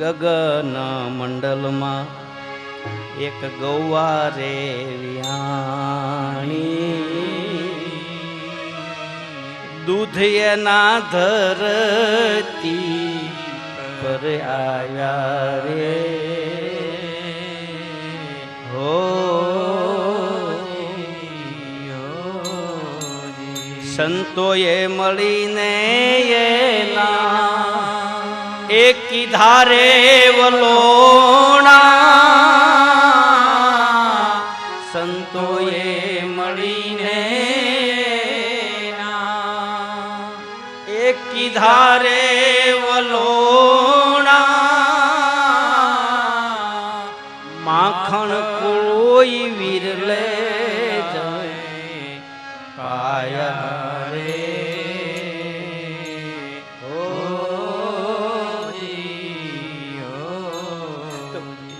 ગગન મંડલમાં એક ગૌવા રે વિહાણી દૂધ એના ધરતી પર આવ્યા રે. હો, સંતોએ મળીને એના એકી ધારે વલોણા.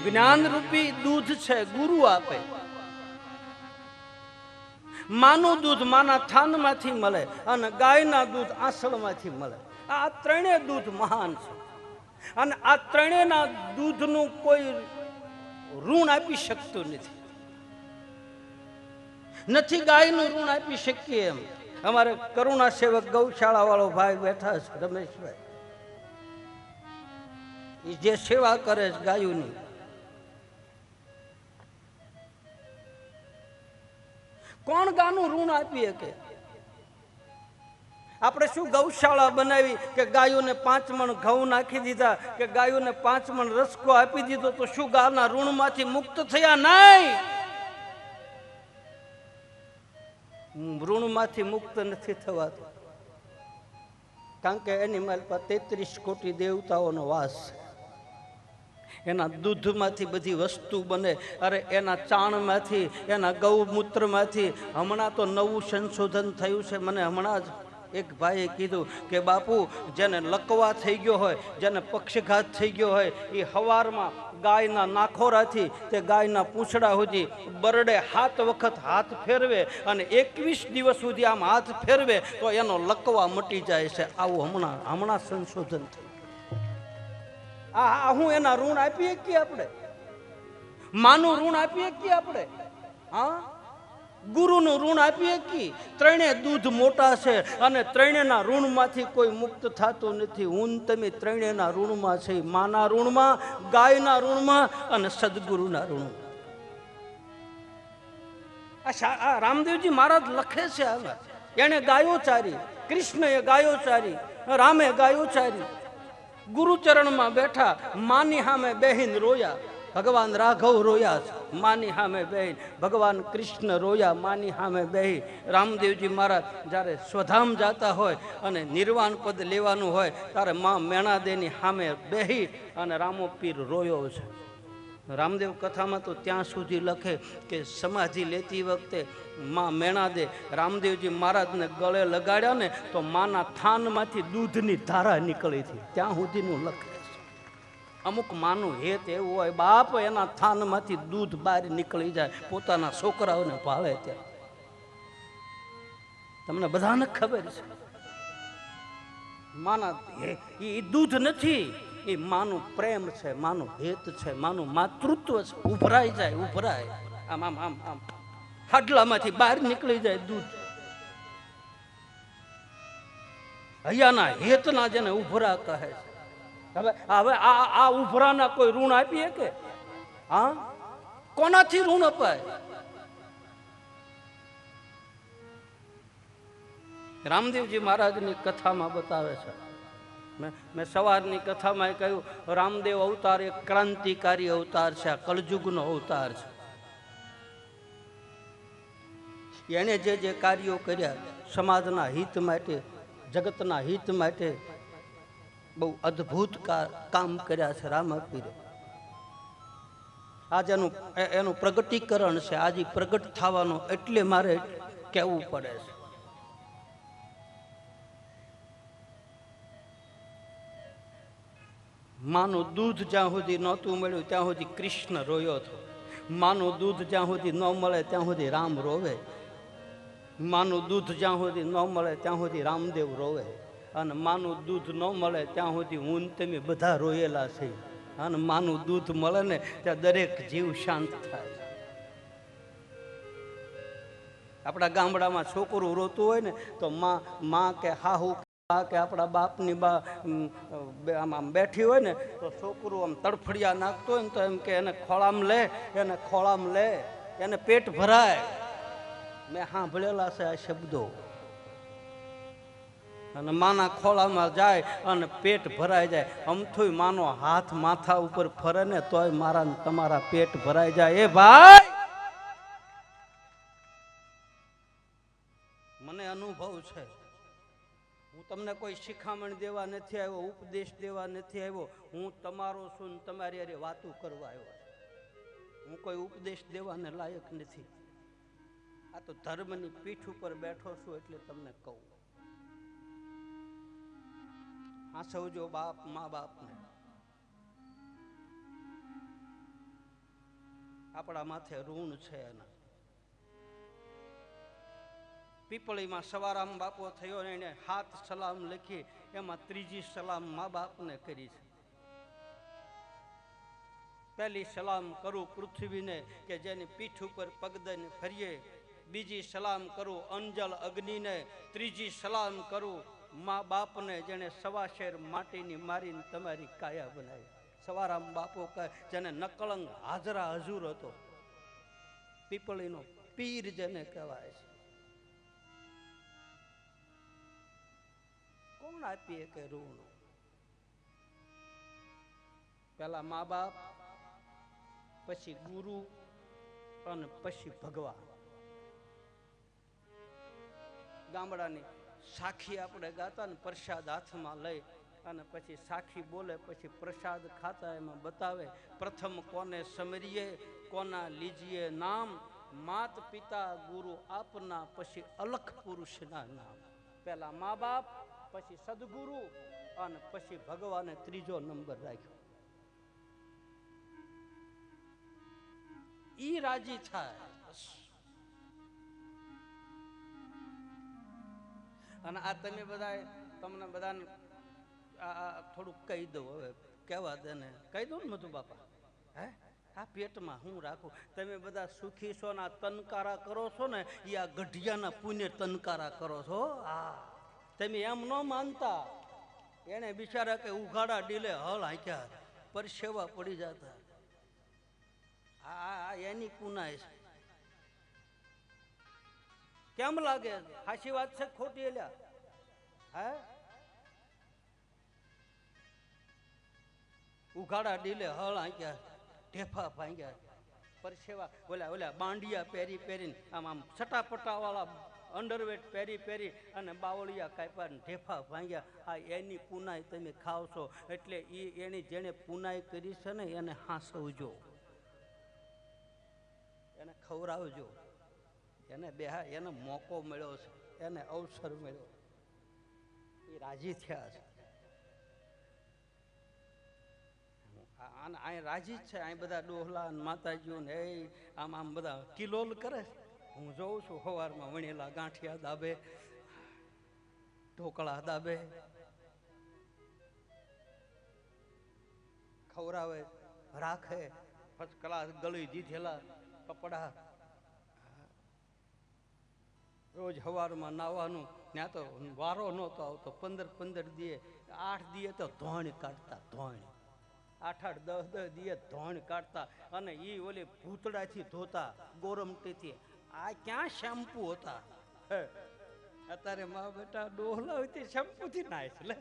જ્ઞાન રૂપી દૂધ છે, ગુરુ આપે. માનું દૂધ માના થાનમાંથી મળે અને ગાયના દૂધ આસળમાંથી મળે. આ ત્રણેય દૂધ મહાન છે. અને આ ત્રણેયના દૂધનું કોઈ ઋણ આપી શકતું નથી. નથી ગાયનું ઋણ આપી શકીએ એમ. અમારે કરુણા સેવક ગૌશાળા વાળો ભાઈ બેઠા છે, રમેશભાઈ. જે સેવા કરે છે ગાયોની કોણ ગાનું ઋણ આપી શકે? આપણે શું ગૌશાળા બનાવી કે ગાયોને પાંચ મણ ઘઉં નાખી દીધા, કે ગાયોને પાંચ મણ રસકો આપી દીધો, તો શું ગાના ઋણમાંથી મુક્ત થયા નહીં? ઋણમાંથી મુક્ત નથી થવાતું. કારણ કે એની મારી પાસે તેત્રીસ કોટી દેવતાઓનો વાસ છે. એના દૂધમાંથી બધી વસ્તુ બને. અરે એના ચાણમાંથી, એના ગૌમૂત્રમાંથી હમણાં તો નવું સંશોધન થયું છે. મને હમણાં જ એક ભાઈએ કીધું કે, બાપુ, જેને લકવા થઈ ગયો હોય, જેને પક્ષઘાત થઈ ગયો હોય, એ હવારમાં ગાયના નાખોરાથી તે ગાયના પૂંછડા સુધી બરડે હાથ વખત હાથ ફેરવે અને એકવીસ દિવસ સુધી આમ હાથ ફેરવે, તો એનો લકવા મટી જાય છે. આવું હમણાં હમણાં સંશોધન થયું. આ હું એના ઋણ આપીએ કે આપણે? માનું ઋણ આપીએ કે આપણે? હા? ગુરુનું ઋણ આપીએ કે? ત્રણે દૂધ મોટા છે અને ત્રણેયના ઋણમાંથી કોઈ મુક્ત થતું નથી. હું તમે ત્રણેયના ઋણમાં છે. માના ઋણમાં, ગાયના ઋણમાં અને સદગુરુના ઋણમાં. આ રામદેવજી મહારાજ લખે છે હવે એણે ગાયો ચારી, કૃષ્ણએ ગાયો ચારી, રામે ગાયો ચારી. ગુરુચરણમાં બેઠા, માની સામે બેહીન રોયા, ભગવાન રાઘવ રોયા માની સામે બેહીન, ભગવાન કૃષ્ણ રોયા, માની સામે બેહી રામદેવજી મહારાજ જ્યારે સ્વધામ જાતા હોય અને નિર્વાણ પદ લેવાનું હોય, ત્યારે મા મેણાદેની સામે બેહી અને રામો પીર રોયો છે. રામદેવ કથામાં તો ત્યાં સુધી લખે કે સમાધિ લેતી વખતે માં મેણાદે રામદેવજી મહારાજને ગળે લગાડ્યા ને તો માના થાનમાંથી દૂધની ધારા નીકળી હતી. ત્યાં સુધીનું લખે અમુક માનું હેત એવું હોય, બાપ એના થાનમાંથી દૂધ બહાર નીકળી જાય, પોતાના છોકરાઓને ભાળે ત્યાં. તમને બધાને ખબર છે? માના એ દૂધ નથી. એ માનો પ્રેમ છે, માનો હેત છે, માનો માતૃત્વ છે. ઉભરાઈ જાય, ઉભરાય. આમ આમ આમ આમ. હાડલામાંથી બહાર નીકળી જાય દૂધ. હૈયાના હેતના જેને ઉભરા કહે છે. હવે હવે આ આ ઉભરાના કોઈ ઋણ આપીએ કે? હા? કોનાથી ઋણ અપાય? રામદેવજી મહારાજની કથામાં બતાવે છે. મેં સવારની કથામાં કહ્યું, રામદેવ અવતાર એક ક્રાંતિકારી અવતાર છે, આ કળજુગનો અવતાર છે. એણે જે જે કાર્યો કર્યા સમાજના હિત માટે, જગતના હિત માટે, બહુ અદ્ભુત કામ કર્યા છે રામાપીરે આજ એનું એનું પ્રગટીકરણ છે, આજે પ્રગટ થવાનું એટલે મારે કહેવું પડે છે. માનું દૂધ જ્યાં સુધી નહોતું મળ્યું, ત્યાં સુધી કૃષ્ણ રોયો હતો. માનું દૂધ જ્યાં સુધી ન મળે, ત્યાં સુધી રામ રોવે. માનું દૂધ જ્યાં સુધી ન મળે, ત્યાં સુધી રામદેવ રોવે. અને માનું દૂધ ન મળે, ત્યાં સુધી હું તમે બધા રોયેલા છે. અને માનું દૂધ મળે ને, ત્યાં દરેક જીવ શાંત થાય. આપણા ગામડામાં છોકરું રોતું હોય ને, તો માં માં કે હાહુ કે આપણા બાપની બા આમ આમ બેઠી હોય ને, તો છોકરું આમ તડફડિયા નાખતો હોય ને તો એમ કે એને ખોળામ લે, એને ખોળામ લે, એને પેટ ભરાય. મેં સાંભળેલા છે આ શબ્દો. અને માના ખોળામાં જાય અને પેટ ભરાઈ જાય. અમથુય માનો હાથ માથા ઉપર ફરે ને તોય મારા તમારા પેટ ભરાઈ જાય. એ ભાઈ! મને અનુભવ છે. હું તમને કોઈ શિખામણ દેવા નથી આવ્યો, ઉપદેશ દેવા નથી આવ્યો. હું તમારો છું તમારી હારે વાતું કરવા આવ્યો હું કોઈ ઉપદેશ દેવાને લાયક નથી. આ તો ધર્મની પીઠ ઉપર બેઠો છું એટલે તમને કહું. હાસવજો બાપ, મા બાપને આપણા માથે ઋણ છે એના. પીપળીમાં સવારામ બાપો થયો ને એને હાથ સલામ લખી, એમાં ત્રીજી સલામ મા બાપને કરી છે. પહેલી સલામ કરું પૃથ્વીને કે જેની પીઠ ઉપર પગદન ફરીએ, બીજી સલામ કરું અંજલ અગ્નિને, ત્રીજી સલામ કરું મા બાપને જેને સવા શેર માટીની મારીને તમારી કાયા બનાવી. સવારામ બાપો કહે, જેને નકળંગ હાજરા હજુર હતો. પીપળીનો પીર જેને કહેવાય છે. કોણ આપીએ કે ઋણ? પેલા મા બાપ, પછી ગુરુ અને પછી ભગવાન. ગામડાની સાખી આપણે ગાતા ને પ્રસાદ હાથમાં લઈ અને પછી સાખી બોલે, પછી પ્રસાદ ખાતા એમાં બતાવે, પ્રથમ કોને સમરીએ, કોના લીજીએ નામ? માત પિતા ગુરુ આપના, પછી અલખ પુરુષના નામ. પહેલા મા બાપ પછી સદગુરુ અને પછી ભગવાને ત્રીજો નંબર રાખ્યો. ઈ રાજી થાય. અને આ તમે બધા તમને બધાને આ થોડુંક કહી દઉં હવે. કહેવા દે ને. કહી દઉં ને મધુ બાપા. હે? આ પેટમાં હું રાખું? તમે બધા સુખી છો ને આ તનકારા કરો છો ને? એ આ ગઢિયાના પુણ્ય તનકારા કરો છો? આ તમે એમ ન માનતા, એને બિચારા કે ઉઘાડા ડીલે હળ હાંક્યા પરસેવા પડી જતા. આ એની કુનાય છે. કેમ લાગે? સાચી વાત છે ખોટી એલ્યા હે? ઉઘાડા ડીલે હળ આંક્યા ઢેફા ભાંગ્યા પરસેવા ઓલા ઓલા બાંડિયા પહેરી પહેરીને આમ આમ છટાપટા વાળા અંડરવેટ પહેરી પહેરી અને બાવળિયા કાપ્યા અને ઢેફા ભાંગ્યા. આ એની પુનાઈ તમે ખાવ છો. એટલે એ એની જેણે પુનાઈ કરી છે ને, એને હાંસવજો. એને ખવડાવજો. એને બેહા, એને મોકો મળ્યો છે. એને અવસર મળ્યો. એ રાજી થયા છે. અહીં રાજી જ છે. અહીં બધા ડોહલા માતાજીઓ ને, એ આમ આમ બધા કિલોલ કરે છે. હું જોઉં છું સવારમાં વણેલા ગાંઠિયા દાબે, ઢોકળા દાબે. ખવડાવે, રાખે ફર્સ્ટ ક્લાસ ગળી દીધેલા કપડા. રોજ સવારમાં નાવાનું ત્યાં તો વારો નહોતો આવતો, પંદર પંદર દીએ, આઠ દીએ તો ધોણ કાઢતા, ધોણ. આઠ આઠ દસ દસ દીએ ધોણ કાઢતા, અને એ ઓલી ભૂતડાથી ધોતા, ગોરમટીથી. આ ક્યાં શેમ્પુ હતા? અત્યારે મા બેટા ડોહલા હોય તે શેમ્પુથી નાય છે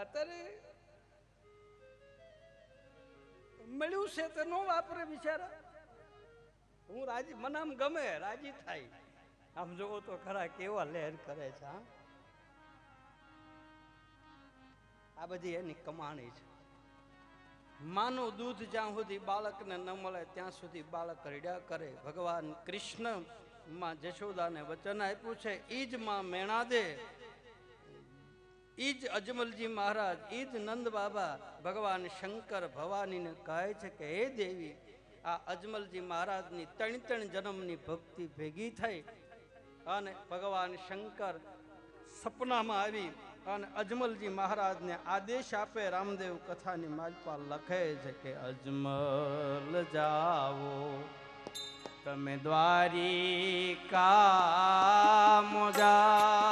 અત્યારે મળ્યું છે તો નો વાપરે બિચારા. હું રાજી, મને આમ ગમે, રાજી થાય. આમ જોવો તો ખરા કેવા લહેર કરે છે, હા. આ બધી એની કમાણી છે. માનું દૂધ જ્યાં સુધી બાળકને ન મળે, ત્યાં સુધી બાળક રડ્યા કરે. ભગવાન કૃષ્ણમાં જશોદાને વચન આપ્યું છે ઈ જ માં મેણા દે. ઈ જ અજમલજી મહારાજ ઈ જ નંદ બાબા, ભગવાન શંકર ભવાનીને કહે છે કે, હે દેવી, આ અજમલજી મહારાજની ત્રણ ત્રણ જન્મની ભક્તિ ભેગી થઈ અને ભગવાન શંકર સપનામાં આવી અને અજમલજી મહારાજને આદેશ આપે રામદેવ કથાની માલપા લખે છે કે, અજમલ જાવો તમે દ્વારિકા મોજા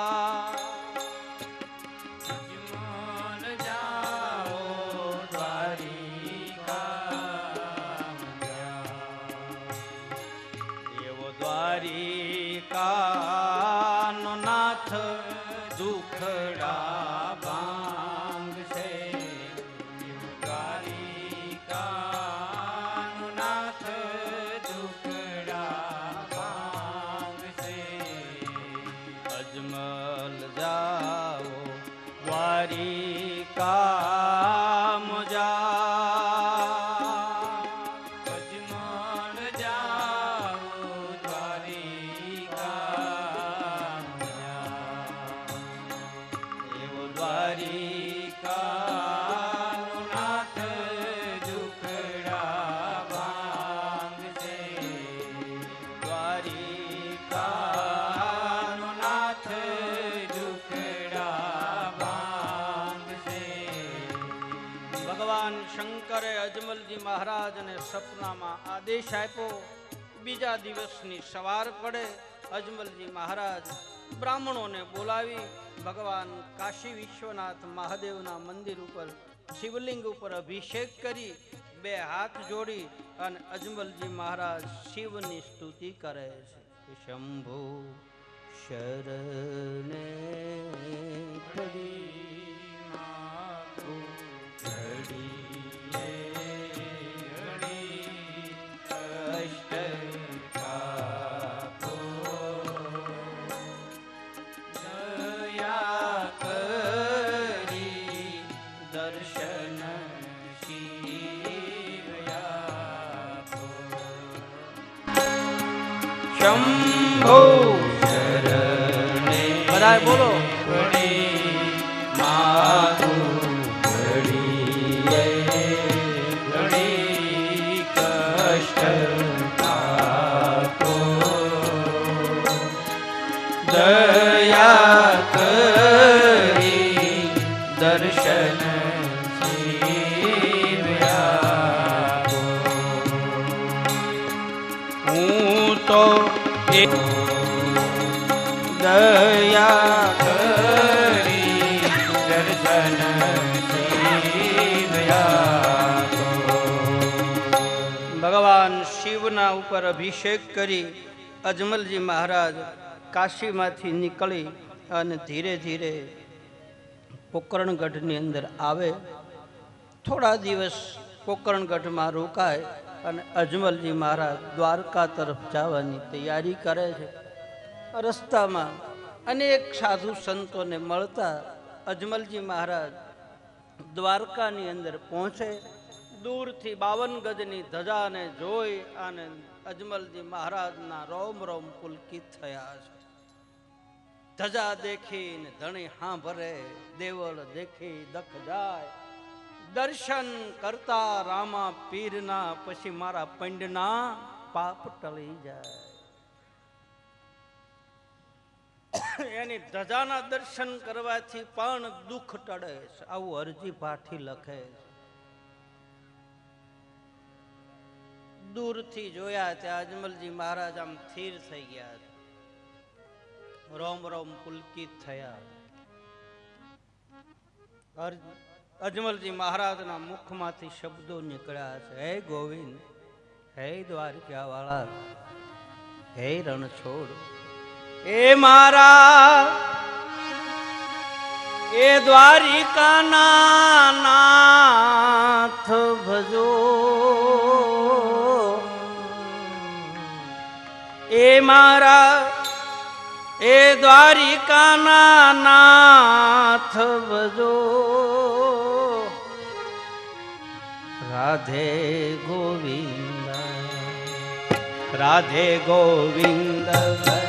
દ્વારિકા સપનામાં આદેશ આપ્યો. બીજા દિવસની સવાર પડે. અજમલજી મહારાજ બ્રાહ્મણોને બોલાવી ભગવાન કાશી વિશ્વનાથ મહાદેવના મંદિર ઉપર શિવલિંગ ઉપર અભિષેક કરી બે હાથ જોડી અને અજમલજી મહારાજ શિવની સ્તુતિ કરે છે. શંભુ શરણે 来，播喽。દયા ભગવાન શિવના ઉપર અભિષેક કરી, અજમલજી મહારાજ કાશીમાંથી નીકળી અને ધીરે ધીરે પોકરણગઢની અંદર આવે. થોડા દિવસ પોકરણગઢમાં રોકાય અને અજમલજી મહારાજ દ્વારકા તરફ જવાની તૈયારી કરે છે. રસ્તામાં અનેક સાધુ સંતોને મળતા અજમલજી મહારાજ દ્વારકાની અંદર પહોંચે, દૂરથી બાવન ગજની ધજાને જોઈ અને અજમલજી મહારાજના રોમ રોમ પુલકિત થયા છે. ધજા દેખીને ધણી હાંભરે, દેવળ દેખી દખ જાય. દર્શન કરતા રામા પીરના પછી મારા પંડના પાપ ટળી જાય. એની ધજાના દર્શન કરવાથી પણ દુઃખ ટળે છે. આવું અરજી પાઠી લખે દૂરથી જોયા ત્યાં અજમલજી મહારાજ આમ સ્થિર થઈ ગયા છે. રોમ રોમ પુલકિત થયા અજમલજી મહારાજના મુખમાંથી શબ્દો નીકળ્યા છે. હે ગોવિંદ, હે દ્વારકા વાળા હે રણછોડ એ મારા, એ દ્વારિકાના નાથ ભજો. એ મારા, એ દ્વારિકાના નાથ ભજો. રાધે ગોવિંદ રાધે ગોવિંદ.